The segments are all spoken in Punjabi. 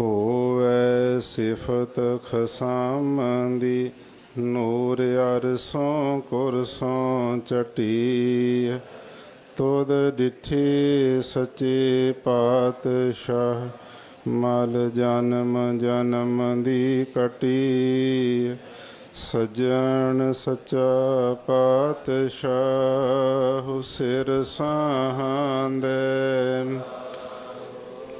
ਹੋਵੇ ਸਿਫਤ ਖਸਮ ਦੀ ਨੂਰ ਅਰਸੋਂ ਕੁਰਸੋਂ ਚਟੀ ਤੋਦ ਡਿਠੀ ਸੱਚੇ ਪਾਤਸ਼ਾਹ, ਮਲ ਜਨਮ ਜਨਮ ਦੀ ਕਟੀ ਸਜਣ ਸਚਾ ਪਾਤਸ਼ਾਹ, ਸਿਰ ਸਾਹਾਂਦੇ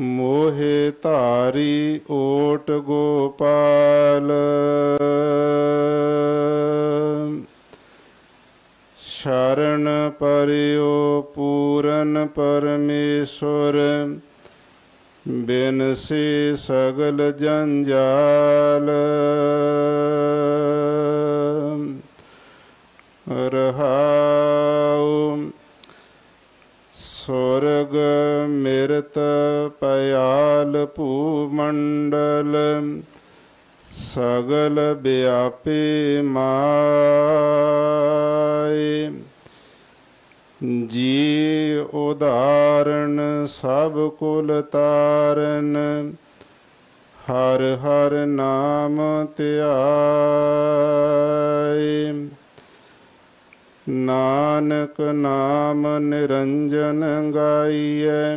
ਮੋਹਿ ਧਾਰੀ ਓਟ ਗੋਪਾਲ। ਸ਼ਰਨ ਪਰਿਓ ਪੂਰਨ ਪਰਮੇਸ਼ਵਰ ਬਿਨਸੀ ਸਗਲ ਜੰਜਾਲ। ਰਹਾਉ ਪਿਆਲ ਭੂ ਸਗਲ ਵਿਆਪੇ ਮਾਏ ਜੀ ਉਦਾਹਰਣ ਸਭ ਕੁਲ ਤਾਰਨ ਹਰ ਹਰ ਨਾਮ ਧਿਆਏ ਨਾਨਕ ਨਾਮ ਨਿਰੰਜਨ ਗਾਈਐ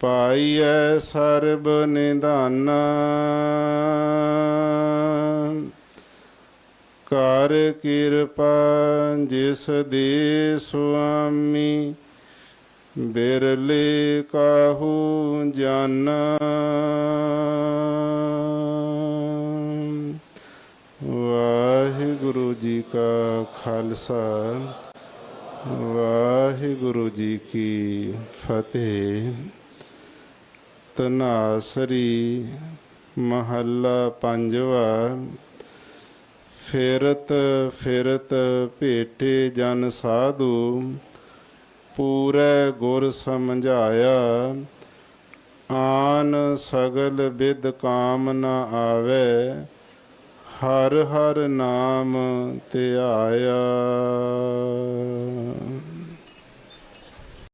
ਪਾਈਐ ਸਰਬ ਨਿਧਾਨਾ। ਕਰ ਕਿਰਪਾ ਜਿਸ ਦੇ ਸੁਆਮੀ ਬਿਰਲੇ ਕਾਹੂ ਜਾਨਾ। ਵਾਹਿਗੁਰੂ ਜੀ ਕਾ ਖਾਲਸਾ, ਵਾਹਿਗੁਰੂ ਜੀ ਕੀ ਫਤਿਹ। ਤਨਾਸਰੀ ਮਹੱਲਾ ਪੰਜਵਾ, ਫਿਰਤ ਫਿਰਤ ਭੇਟੇ ਜਨ ਸਾਧੂ, ਪੂਰੇ ਗੁਰ ਸਮਝਾਇਆ, ਆਨ ਸਗਲ ਬਿਦ ਕਾਮ ਨ ਆਵੇ, ਹਰ ਹਰ ਨਾਮ ਧਿਆਇਆ।